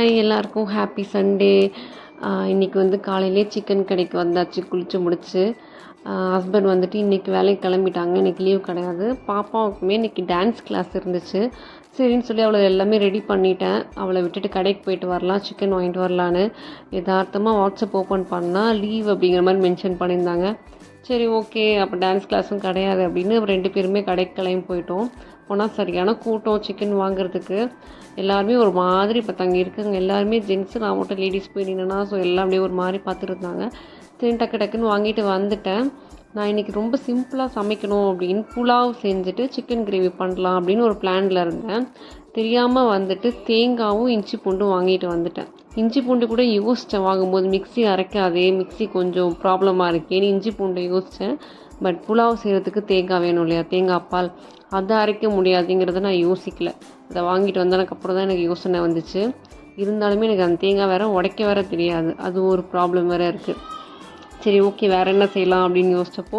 Hi எல்லாருக்கும் happy Sunday. இன்றைக்கி வந்து காலையிலே சிக்கன் கடைக்கு வந்தாச்சு குளித்து முடிச்சு. ஹஸ்பண்ட் வந்துட்டு இன்றைக்கி வேலைக்கு கிளம்பிட்டாங்க இன்றைக்கி லீவ் கிடையாது. பாப்பாவுக்குமே இன்றைக்கி டான்ஸ் கிளாஸ் இருந்துச்சு. சரின்னு சொல்லி அவளை எல்லாமே ரெடி பண்ணிட்டேன். அவளை விட்டுட்டு கடைக்கு போயிட்டு வரலாம் சிக்கன் வாங்கிட்டு வரலான்னு. யதார்த்தமாக வாட்ஸ்அப் ஓப்பன் பண்ணால் லீவ் அப்படிங்கிற மாதிரி மென்ஷன் பண்ணியிருந்தாங்க. சரி ஓகே அப்போ டான்ஸ் கிளாஸும் கிடையாது அப்படின்னு ரெண்டு பேருமே கடைக்கு கிளம்பி போயிட்டோம். போனால் சரியான கூட்டம் சிக்கன் வாங்குறதுக்கு எல்லாருமே ஒரு மாதிரி இப்போ அங்கே இருக்காங்க எல்லாருமே ஜென்ஸு நான் மட்டும் லேடிஸ் போய் நின்னா ஸோ எல்லாம் அப்படியே ஒரு மாதிரி பார்த்துருந்தாங்க. சரி டக்கு டக்குன்னு வாங்கிட்டு வந்துட்டேன். நான் இன்றைக்கி ரொம்ப சிம்பிளாக சமைக்கணும் அப்படின்னு புலாவ் செஞ்சுட்டு சிக்கன் கிரேவி பண்ணலாம் அப்படின்னு ஒரு பிளானில் இருந்தேன். தெரியாமல் வந்துட்டு தேங்காவும் இஞ்சி பூண்டும் வாங்கிட்டு வந்துட்டேன். இஞ்சி பூண்டு கூட யோசித்தேன் வாங்கும்போது மிக்ஸி அரைக்காதே மிக்ஸி கொஞ்சம் ப்ராப்ளமாக இருக்கேன்னு இஞ்சி பூண்டை யோசித்தேன் பட் புலாவ் செய்கிறதுக்கு தேங்காய் வேணும் இல்லையா? தேங்காய் பால். அதை அரைக்க முடியாதுங்கிறத நான் யோசிக்கல. அதை வாங்கிட்டு வந்ததுக்கப்புறம் தான் எனக்கு யோசனை வந்துச்சு. இருந்தாலுமே எனக்கு அந்த தேங்காய் வேறு உடைக்க வேற தெரியாது. அது ஒரு ப்ராப்ளம் வேறு இருக்குது சரி ஓகே வேறு என்ன செய்யலாம் அப்படின்னு யோசித்தப்போ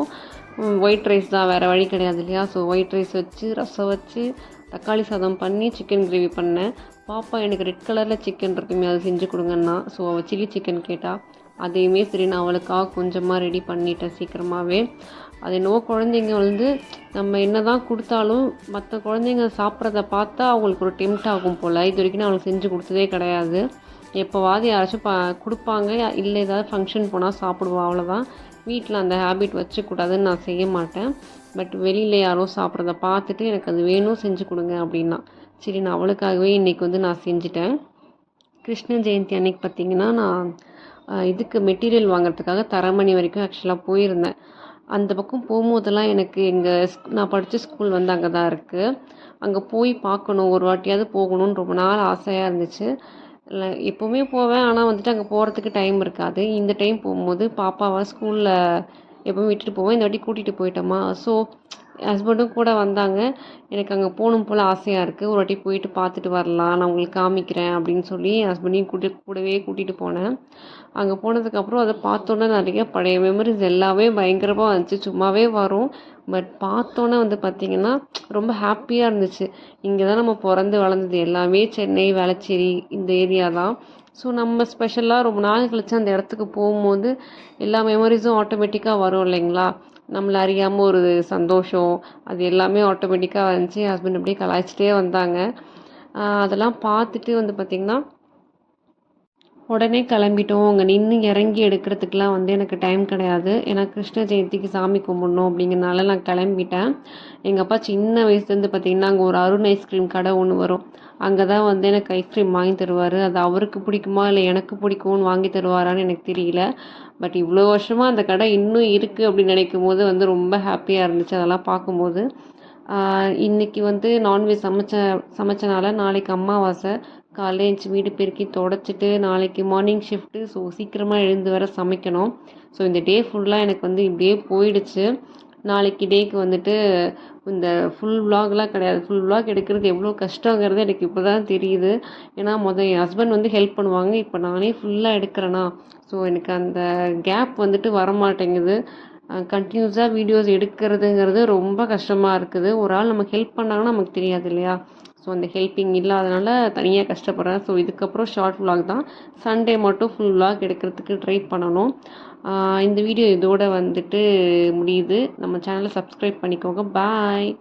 ஒயிட் ரைஸ் தான் வேறு வழி கிடையாது இல்லையா? ஸோ ஒயிட் ரைஸ் வச்சு ரசம் வச்சு தக்காளி சாதம் பண்ணி சிக்கன் கிரேவி பண்ணேன். பாப்பா எனக்கு ரெட் கலரில் சிக்கன் இருக்குமே அது செஞ்சு கொடுங்கன்னா. ஸோ அவள் சில்லி சிக்கன் கேட்டால் அதையுமே சரி நான் அவளுக்காக கொஞ்சமாக ரெடி பண்ணிட்டேன் சீக்கிரமாகவே அது என்னவோ குழந்தைங்க வந்து நம்ம என்ன தான் கொடுத்தாலும் மற்ற குழந்தைங்க சாப்பிட்றத பார்த்தா அவங்களுக்கு ஒரு டெம்ட் ஆகும் போல். இது வரைக்கும் நான் அவளுக்கு செஞ்சு கொடுத்ததே கிடையாது. எப்போவாது யாராச்சும் பா கொடுப்பாங்க இல்லை ஏதாவது ஃபங்க்ஷன் போனால் சாப்பிடுவோம் அவ்வளோதான் வீட்டில் அந்த ஹேபிட் வச்சுக்கூடாதுன்னு நான் செய்ய மாட்டேன். பட் வெளியில் யாரோ சாப்பிட்றத பார்த்துட்டு எனக்கு அது வேணும் செஞ்சு கொடுங்க அப்படின்னா. சரி நான் அவளுக்காகவே இன்றைக்கி வந்து நான் செஞ்சுட்டேன். கிருஷ்ண ஜெயந்தி அன்னைக்கு பார்த்திங்கன்னா நான் இதுக்கு மெட்டீரியல் வாங்குறதுக்காக தரமணி வரைக்கும் ஆக்சுவலாக போயிருந்தேன். அந்த பக்கம் போகும்போதெல்லாம் எனக்கு எங்கள் நான் படித்த ஸ்கூல் வந்து அங்கே தான் இருக்குது அங்கே போய் பார்க்கணும் ஒரு வாட்டியாவது போகணும்னு ரொம்ப நாள் ஆசையாக இருந்துச்சு. இல்லை எப்போவுமே போவேன். ஆனால் வந்துட்டு அங்கே போகிறதுக்கு டைம் இருக்காது. இந்த டைம் போகும்போது பாப்பாவை ஸ்கூலில் எப்போவும் விட்டுட்டு போவேன். இந்த வாட்டி கூட்டிகிட்டு போயிட்டோமா ஸோ ஹஸ்பண்டும் கூட வந்தாங்க. எனக்கு அங்கே போகணும் போல் ஆசையாக இருக்குது ஒரு வாட்டி போயிட்டு பார்த்துட்டு வரலாம். நான் உங்களுக்கு காமிக்கிறேன் அப்படின்னு சொல்லி ஹஸ்பண்டையும் கூட்டி கூடவே கூட்டிகிட்டு போனேன். அங்கே போனதுக்கப்புறம் அதை பார்த்தோன்னே நிறைய பழைய மெமரிஸ் எல்லாமே பயங்கரமாக வந்துச்சு. சும்மாவே வரும். பட் பார்த்தோன்னே வந்து பார்த்திங்கன்னா ரொம்ப ஹாப்பியாக இருந்துச்சு. இங்கே தான் நம்ம பிறந்து வளர்ந்தது. எல்லாமே சென்னை வேளச்சேரி இந்த ஏரியா தான். ஸோ நம்ம ஸ்பெஷலாக ரொம்ப நாள் கழிச்சு அந்த இடத்துக்கு போகும்போது எல்லா மெமரிஸும் ஆட்டோமேட்டிக்காக வரும் இல்லைங்களா? நம்மளை அறியாமல் ஒரு சந்தோஷம் அது எல்லாமே ஆட்டோமேட்டிக்காக வந்துச்சு. ஹஸ்பண்ட் அப்படியே கலாய்ச்சிட்டே வந்தாங்க. அதெல்லாம் பார்த்துட்டு வந்து பார்த்திங்கன்னா உடனே கிளம்பிட்டோம். அங்கே நின்று இறங்கி எடுக்கிறதுக்கெலாம் வந்து எனக்கு டைம் கிடையாது. ஏன்னா கிருஷ்ண ஜெயந்திக்கு சாமி கும்பிடணும் அப்படிங்கிறனால நான் கிளம்பிட்டேன். எங்கள் அப்பா சின்ன வயசுலேருந்து பார்த்திங்கன்னா அங்கே ஒரு அருண் ஐஸ்கிரீம் கடை ஒன்று வரும். அங்கே தான் வந்து எனக்கு ஐஸ்கிரீம் வாங்கி தருவார். அது அவருக்கு பிடிக்குமா இல்லை எனக்கு பிடிக்கும்னு வாங்கி தருவாரான்னு எனக்கு தெரியல. பட் இவ்வளோ வருஷமாக அந்த கடை இன்னும் இருக்குது அப்படின்னு நினைக்கும் போது வந்து ரொம்ப ஹாப்பியாக இருந்துச்சு. அதெல்லாம் பார்க்கும்போது. இன்றைக்கி வந்து நான்வெஜ் சமைச்ச சமைச்சனால நாளைக்கு அம்மாவாசை. காலையில் எழுந்துச்சி வீடு பெருக்கி தொடச்சிட்டு நாளைக்கு மார்னிங் ஷிஃப்ட்டு ஸோ சீக்கிரமாக எழுந்து வர சமைக்கணும். ஸோ இந்த டே ஃபுல்லாக எனக்கு வந்து இப்படியே போயிடுச்சு. நாளைக்கு டேக்கு வந்துட்டு இந்த ஃபுல் விலாக்லாம் கிடையாது. ஃபுல் விலாக் எடுக்கிறது எவ்வளோ கஷ்டங்கிறது எனக்கு இப்போ தான் தெரியுது. ஏன்னா மொதல் என் ஹஸ்பண்ட் வந்து ஹெல்ப் பண்ணுவாங்க. இப்போ நானே ஃபுல்லாக எடுக்கிறேன்னா ஸோ எனக்கு அந்த கேப் வந்துட்டு வரமாட்டேங்குது. கண்டினியூஸாக வீடியோஸ் எடுக்கிறதுங்கிறது ரொம்ப கஷ்டமாக இருக்குது. ஒரு ஆள் நமக்கு ஹெல்ப் பண்ணாங்கன்னா நமக்கு தெரியாது இல்லையா? ஸோ அந்த ஹெல்ப்பிங் இல்லாதனால தனியாக கஷ்டப்படுறேன். ஸோ இதுக்கப்புறம் ஷார்ட் விலாக் தான். சண்டே மட்டும் ஃபுல் விலாக் எடுக்கிறதுக்கு ட்ரை பண்ணணும். இந்த வீடியோ இதோட வந்துட்டு முடியுது. நம்ம சேனலை சப்ஸ்கிரைப் பண்ணிக்கோங்க. பாய்